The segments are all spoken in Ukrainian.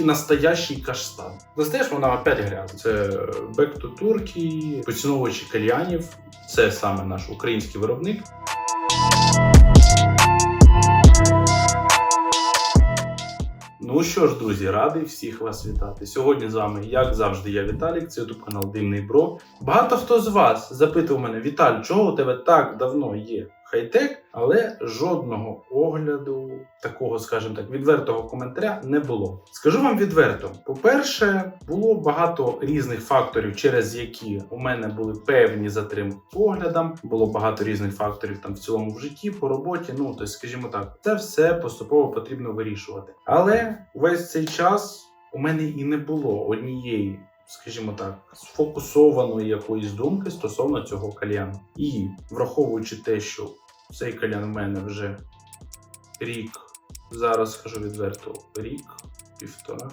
тільки настоящий каштан. Достаєш, вона опять грязна. Це Back to Turkey, поціновувачі кальянів. Це саме наш український виробник. Ну що ж, друзі, радий всіх вас вітати. Сьогодні з вами, як завжди, я Віталік, це ютуб канал Дивний Бро. Багато хто з вас запитував мене, Віталь, чого у тебе так давно є хай-тек, але жодного огляду, такого, скажімо так, відвертого коментаря не було. Скажу вам відверто: по-перше, було багато різних факторів, через які у мене були певні затримки по оглядам. Було багато різних факторів там в цілому в житті, по роботі. Ну тобто, скажімо так, це все поступово потрібно вирішувати. Але весь цей час у мене і не було однієї. Скажімо так, сфокусованої якоїсь думки стосовно цього кальяну. І враховуючи те, що цей кальян в мене вже рік, зараз скажу відверто, рік, півтора,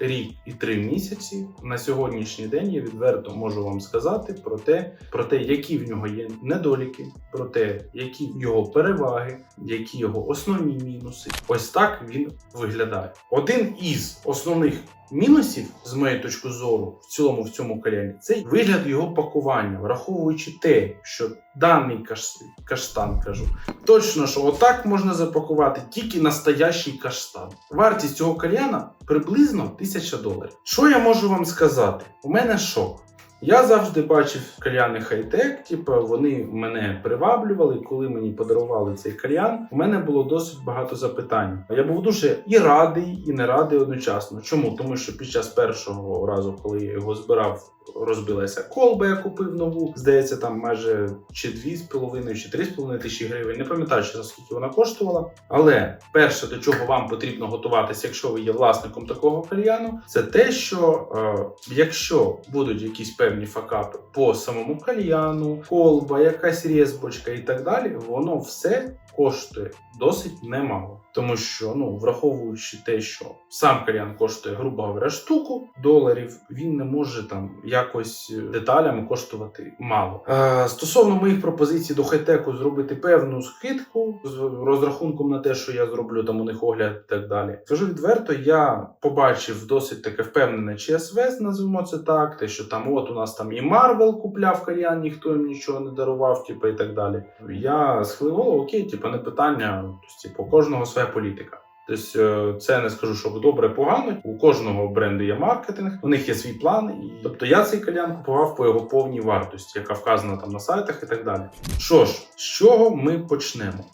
рік і три місяці. На сьогоднішній день я відверто можу вам сказати про те, про те, які в нього є недоліки, про те, які його переваги, які його основні мінуси. Ось так він виглядає. Один із основних мінусів, з моєї точки зору, в цілому в цьому кальяні, це вигляд його пакування, враховуючи те, що даний каш... каштан кажу, точно, що отак можна запакувати тільки настоящий каштан. Вартість цього кальяна приблизно 1000 доларів. Що я можу вам сказати? У мене шок. Я завжди бачив кальяни хай-тек, типу вони мене приваблювали. Коли мені подарували цей кальян, у мене було досить багато запитань. Я був дуже і радий, і не радий одночасно. Чому? Тому що під час першого разу, коли я його збирав, розбилася колба, я купив нову. Здається, там майже чи 2,5, чи 3,5 тисячі гривень. Не пам'ятаю, що за скільки вона коштувала. Але перше, до чого вам потрібно готуватися, якщо ви є власником такого кальяну, це те, що е, якщо будуть якісь певні факапи по самому кальяну, колба, якась різбочка і так далі, воно все коштує досить немало. Тому що, ну, враховуючи те, що сам кальян коштує, грубо говоря, штуку доларів, він не може там якось е, деталями коштувати мало. Е, стосовно моїх пропозицій до хай-теку зробити певну скидку з розрахунком на те, що я зроблю там у них огляд і так далі. Скажу відверто, я побачив досить таке впевнене ЧСВ, називаємо це так. Те, що там от у нас там і Марвел купляв кальян, ніхто їм нічого не дарував, типу, і так далі. Я голову, окей, типу, не питання. Тобто, типу, кожного своя політика. Тобто е, це не скажу, що добре, погано. У кожного бренду є маркетинг, у них є свій план. І тобто я цей кальян купував по його повній вартості, яка вказана там на сайтах і так далі. Що ж, з чого ми почнемо?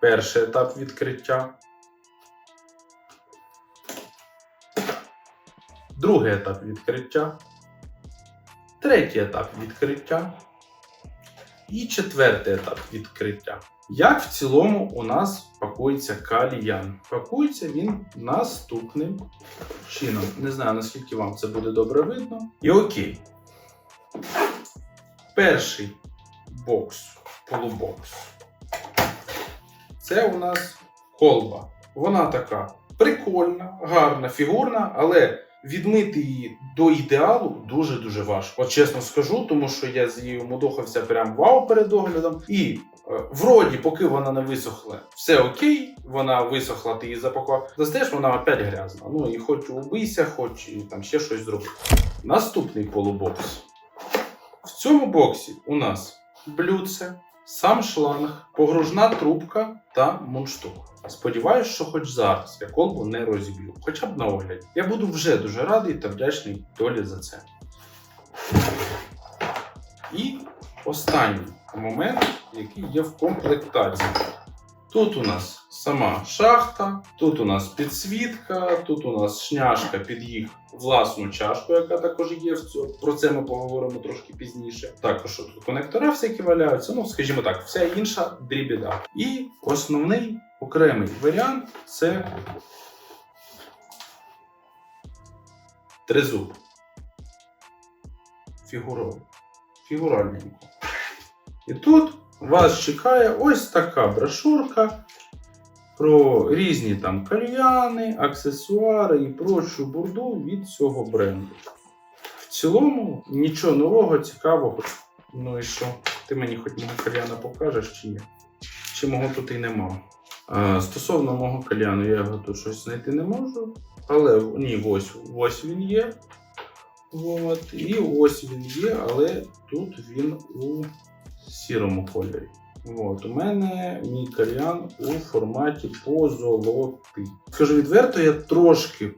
Перший етап відкриття. Другий етап відкриття. Третій етап відкриття. І четвертий етап відкриття. Як в цілому у нас пакується кальян? Пакується він наступним чином. Не знаю, наскільки вам це буде добре видно. І окей. Перший бокс, полубокс. Це у нас колба. Вона така прикольна, гарна, фігурна, але відмити її до ідеалу дуже-дуже важко. От чесно скажу, тому що я з її мудохався прям вау перед оглядом. І е, вроді, поки вона не висохла, все окей, вона висохла, ти її запакував. Достаєш, вона опять грязна. Ну і хоч убийся, хоч і там ще щось зроби. Наступний полубокс. В цьому боксі у нас блюдце, сам шланг, погружна трубка та мундштук. Сподіваюсь, що хоч зараз я колбу не розіб'ю, хоча б на огляді. Я буду вже дуже радий та вдячний долі за це. І останній момент, який є в комплектації. Тут у нас сама шахта, тут у нас підсвітка, тут у нас шняшка під їх власну чашку, яка також є. Про це ми поговоримо трошки пізніше. Також тут конектора всякі валяються. Ну, скажімо так, вся інша дрібіда. І основний окремий варіант це тризуб. Фігуров. Фігуральненько. І тут вас чекає ось така брошурка про різні там кальяни, аксесуари і прочу бурду від цього бренду. В цілому нічого нового, цікавого. Ну і що? Ти мені хоч мого кальяна покажеш чи ні? Чи мого тут і нема? Стосовно мого кальяну, я його тут щось знайти не можу. Але ні, ось, ось він є. От. І ось він є, але тут він у сірому кольорі. От, у мене мій кальян у форматі позолоти. Скажу відверто, я трошки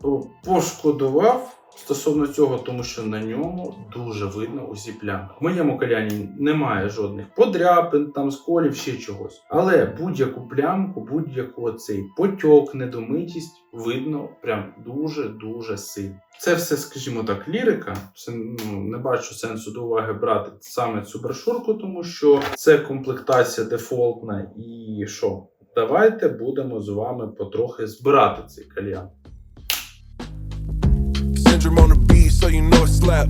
пошкодував стосовно цього, тому що на ньому дуже видно усі плями. В моєму кальяні немає жодних подряпин, там сколів, ще чогось. Але будь-яку плямку, будь-яку цей потьок, недомитість видно прям дуже-дуже сильно. Це все, скажімо так, лірика. Це ну, не бачу сенсу до уваги брати саме цю брошурку, тому що це комплектація дефолтна. І що? Давайте будемо з вами потрохи збирати цей кальян. So you know it slap.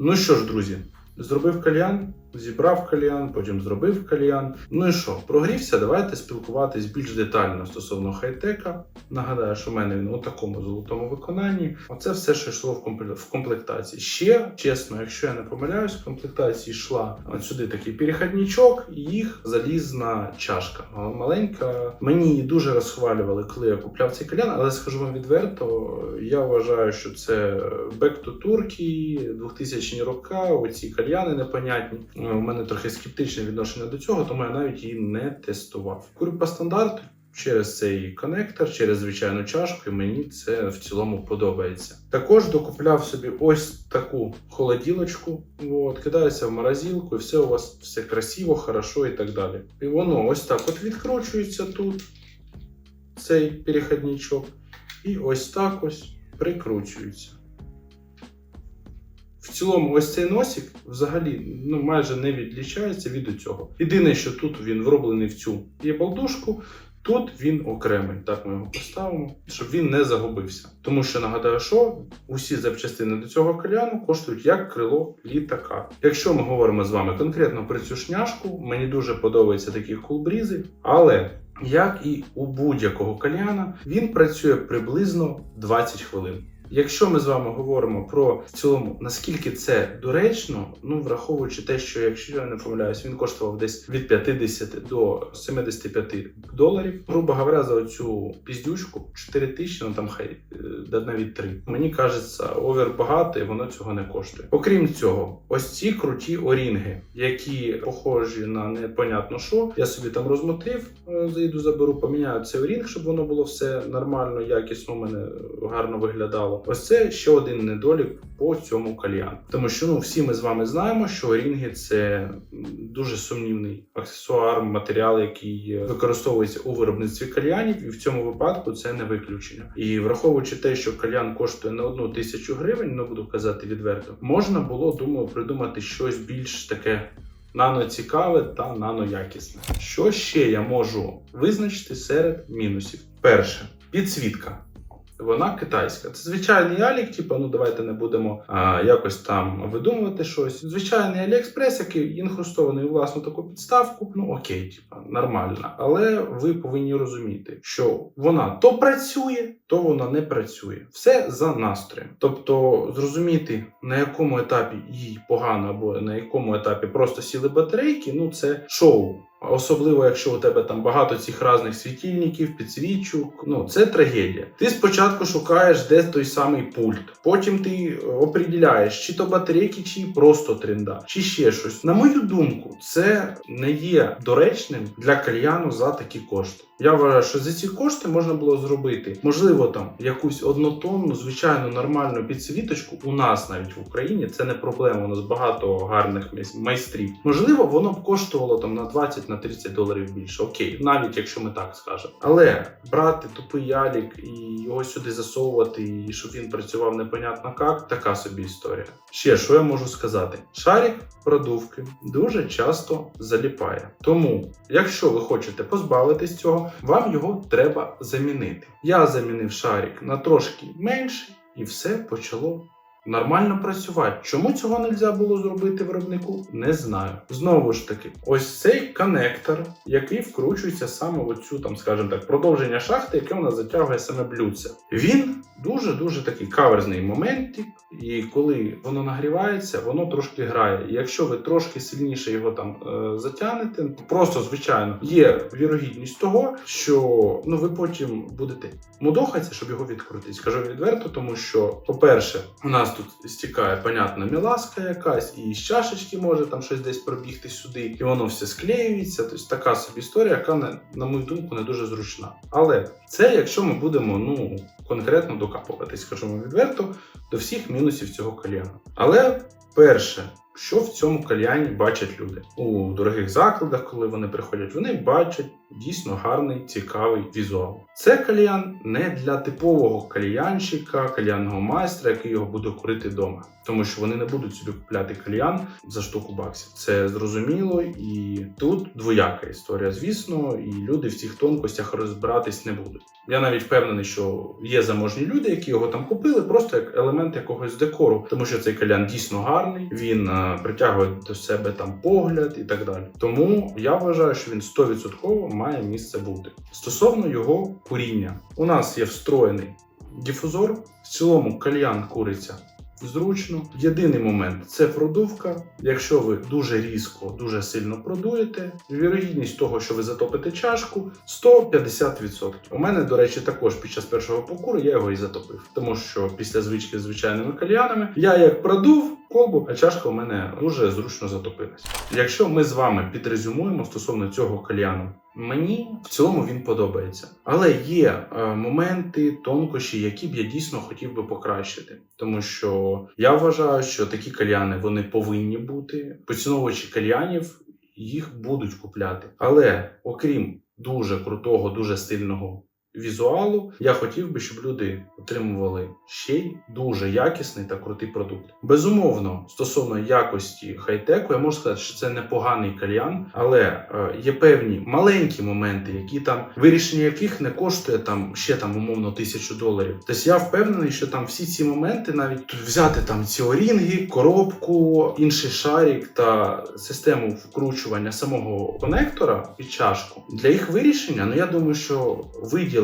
Ну що ж, друзі, зробив кальян, зібрав кальян, потім зробив кальян. Ну і що, прогрівся? Давайте спілкуватись більш детально стосовно хай-тека. Нагадаю, що в мене він у такому золотому виконанні. Оце все, що йшло в, компле- в комплектації. Ще, чесно, якщо я не помиляюсь, в комплектації йшла сюди такий перехідничок і їх залізна чашка. Маленька. Мені її дуже розхвалювали, коли я купляв цей кальян, але скажу вам відверто, я вважаю, що це Back to Turkey, 2000 роки, оці кальяни непонятні. Е, У мене трохи скептичне відношення до цього, тому я навіть її не тестував. Курю по стандарту через цей коннектор, через звичайну чашку, і мені це в цілому подобається. Також докупляв собі ось таку холоділочку, от, кидається в морозилку, і все у вас все красиво, хорошо і так далі. І воно ось так от відкручується тут, цей перехідничок, і ось так ось прикручується. Цілому, ось цей носик взагалі ну, майже не відлічається від цього. Єдине, що тут він вроблений в цю є тут він окремий. Так ми його поставимо, щоб він не загубився. Тому що нагадаю, що усі запчастини до цього кальяну коштують як крило літака. Якщо ми говоримо з вами конкретно про цю шняшку, мені дуже подобаються такі кулбрізи, але. Як і у будь-якого кальяна, він працює приблизно 20 хвилин. Якщо ми з вами говоримо про в цілому, наскільки це доречно, ну враховуючи те, що якщо я не помиляюсь, він коштував десь від 50 до 75 доларів. Грубо говоря, за оцю піздючку 4 тисячі, ну там хай е, навіть 3. Мені кажеться, овер багато і воно цього не коштує. Окрім цього, ось ці круті орінги, які похожі на непонятно що. Я собі там розмотив, е, заїду, заберу, поміняю цей орінг, щоб воно було все нормально, якісно у мене гарно виглядало. Ось це ще один недолік по цьому кальяну. Тому що ну всі ми з вами знаємо, що орінги це дуже сумнівний аксесуар, матеріал, який використовується у виробництві кальянів, і в цьому випадку це не виключення. І враховуючи те, що кальян коштує не одну тисячу гривень, ну буду казати відверто, можна було думаю придумати щось більш таке. Нано цікаве та нано якісне. Що ще я можу визначити серед мінусів? Перше, підсвітка. Вона китайська. Це звичайний Алік, типу, ну давайте не будемо а, якось там видумувати щось. Звичайний Аліекспрес, який інхрустований у власну таку підставку. Ну окей, типу, нормально. Але ви повинні розуміти, що вона то працює, то вона не працює. Все за настроєм. Тобто зрозуміти на якому етапі їй погано, або на якому етапі просто сіли батарейки, ну це шоу. Особливо, якщо у тебе там багато цих різних світильників, підсвічок, ну це трагедія. Ти спочатку шукаєш, де той самий пульт, потім ти е, оприділяєш, чи то батарейки, чи просто тренда, чи ще щось. На мою думку, це не є доречним для кальяну за такі кошти. Я вважаю, що за ці кошти можна було зробити, можливо, там якусь однотонну, звичайну нормальну підсвіточку. У нас навіть в Україні це не проблема. У нас багато гарних майстрів. Можливо, воно б коштувало там на 20 на 30 доларів більше. Окей, навіть якщо ми так скажемо. Але брати тупий ялік і його сюди засовувати, і щоб він працював непонятно як, така собі історія. Ще що я можу сказати? Шарик продувки дуже часто заліпає. Тому, якщо ви хочете позбавитись цього, вам його треба замінити. Я замінив шарик на трошки менший, і все почало нормально працювати. Чому цього не можна було зробити виробнику? Не знаю. Знову ж таки, ось цей коннектор, який вкручується саме в оцю, там, скажімо так, продовження шахти, яке нас затягує саме блюдце. Він дуже дуже такий каверзний моментик, і коли воно нагрівається, воно трошки грає. Якщо ви трошки сильніше його там е, затягнете, просто звичайно є вірогідність того, що ну ви потім будете мудохатися, щоб його відкрутити. Скажу відверто, тому що, по-перше, у нас тут стікає, понятно, міласка якась, і з чашечки може там щось десь пробігти сюди, і воно все склеюється. Тобто така собі історія, яка на, мою думку не дуже зручна. Але це якщо ми будемо ну конкретно докапуватись, скажімо відверто, до всіх мінусів цього кальяну. Але перше. Що в цьому кальяні бачать люди у дорогих закладах, коли вони приходять, вони бачать дійсно гарний, цікавий візуал. Це кальян не для типового кальянщика, кальянного майстра, який його буде курити вдома. Тому що вони не будуть собі купляти кальян за штуку баксів. Це зрозуміло, і тут двояка історія, звісно, і люди в цих тонкостях розбиратись не будуть. Я навіть впевнений, що є заможні люди, які його там купили, просто як елемент якогось декору, тому що цей кальян дійсно гарний, він притягує до себе там погляд і так далі. Тому я вважаю, що він 100% має місце бути. Стосовно його куріння, у нас є встроєний дифузор. В цілому кальян куриться зручно. Єдиний момент це продувка. Якщо ви дуже різко, дуже сильно продуєте, вірогідність того, що ви затопите чашку, 150%. У мене, до речі, також під час першого покуру я його і затопив, тому що після звички з звичайними кальянами я як продув. Колбу, а чашка у мене дуже зручно затопилась. Якщо ми з вами підрезюмуємо стосовно цього кальяну, мені в цілому він подобається. Але є е, моменти, тонкощі, які б я дійсно хотів би покращити. Тому що я вважаю, що такі кальяни вони повинні бути. Поціновувачі кальянів їх будуть купляти. Але окрім дуже крутого, дуже стильного візуалу, я хотів би, щоб люди отримували ще й дуже якісний та крутий продукт. Безумовно, стосовно якості хай-теку, я можу сказати, що це непоганий кальян, але е, є певні маленькі моменти, які там вирішення яких не коштує там ще там умовно тисячу доларів. Тобто я впевнений, що там всі ці моменти, навіть взяти там ці орінги, коробку, інший шарик та систему вкручування самого конектора і чашку для їх вирішення. Ну я думаю, що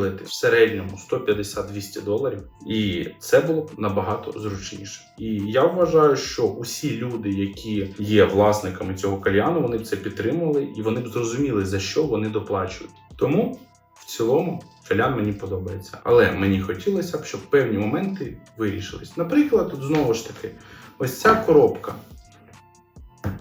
виділити в середньому 150-200 доларів, і це було б набагато зручніше. І я вважаю, що усі люди, які є власниками цього кальяну, вони б це підтримували і вони б зрозуміли за що вони доплачують. Тому в цілому кальян мені подобається, але мені хотілося б, щоб певні моменти вирішились. Наприклад, тут знову ж таки, ось ця коробка.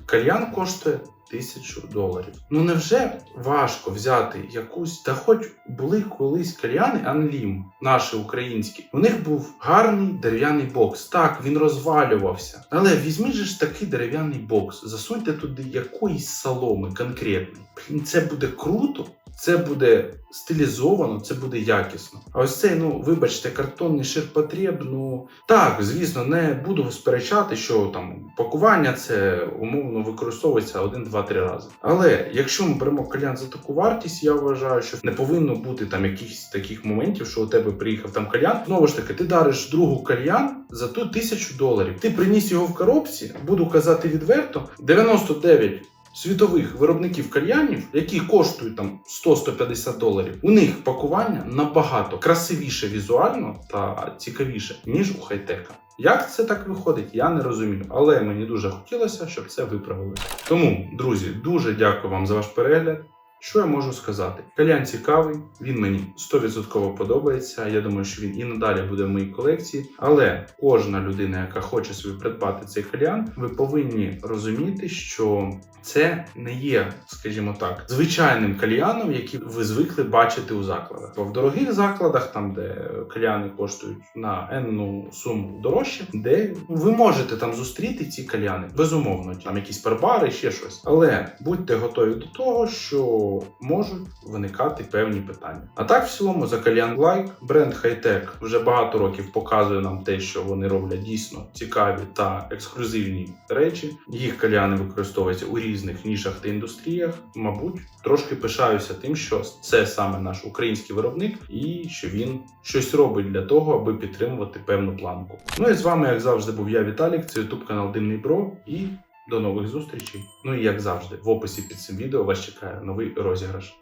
Кальян коштує тисячу доларів. Ну невже важко взяти якусь, та хоч були колись кальяни Анлім, наші українські. У них був гарний дерев'яний бокс. Так, він розвалювався. Але візьміть же ж такий дерев'яний бокс, засуньте туди якоїсь соломи конкретної. Це буде круто. Це буде стилізовано, це буде якісно. А ось цей, ну вибачте, картонний ширпотреб, ну так, звісно, не буду сперечати, що там пакування це умовно використовується один, два, три рази. Але якщо ми беремо кальян за таку вартість, я вважаю, що не повинно бути там якихось таких моментів, що у тебе приїхав там кальян. Знову ж таки, ти дариш другу кальян за ту тисячу доларів. Ти приніс його в коробці, буду казати відверто, 99 світових виробників кальянів, які коштують там 100-150 доларів, у них пакування набагато красивіше візуально та цікавіше, ніж у хай-тека. Як це так виходить, я не розумію, але мені дуже хотілося, щоб це виправили. Тому, друзі, дуже дякую вам за ваш перегляд. Що я можу сказати? Кальян цікавий, він мені 100% подобається. Я думаю, що він і надалі буде в моїй колекції. Але кожна людина, яка хоче собі придбати цей кальян, ви повинні розуміти, що це не є, скажімо так, звичайним кальяном, який ви звикли бачити у закладах. Бо в дорогих закладах, там де кальяни коштують на енну суму дорожче, де ви можете там зустріти ці кальяни. Безумовно, там якісь парбари, ще щось. Але будьте готові до того, що можуть виникати певні питання. А так, в цілому, за Кальян Лайк бренд Хайтек вже багато років показує нам те, що вони роблять дійсно цікаві та ексклюзивні речі. Їх кальяни використовуються у різних нішах та індустріях. Мабуть, трошки пишаюся тим, що це саме наш український виробник, і що він щось робить для того, аби підтримувати певну планку. Ну і з вами, як завжди, був я, Віталік. Це ютуб канал Димний Бро. І до нових зустрічей. Ну і як завжди, в описі під цим відео вас чекає новий розіграш.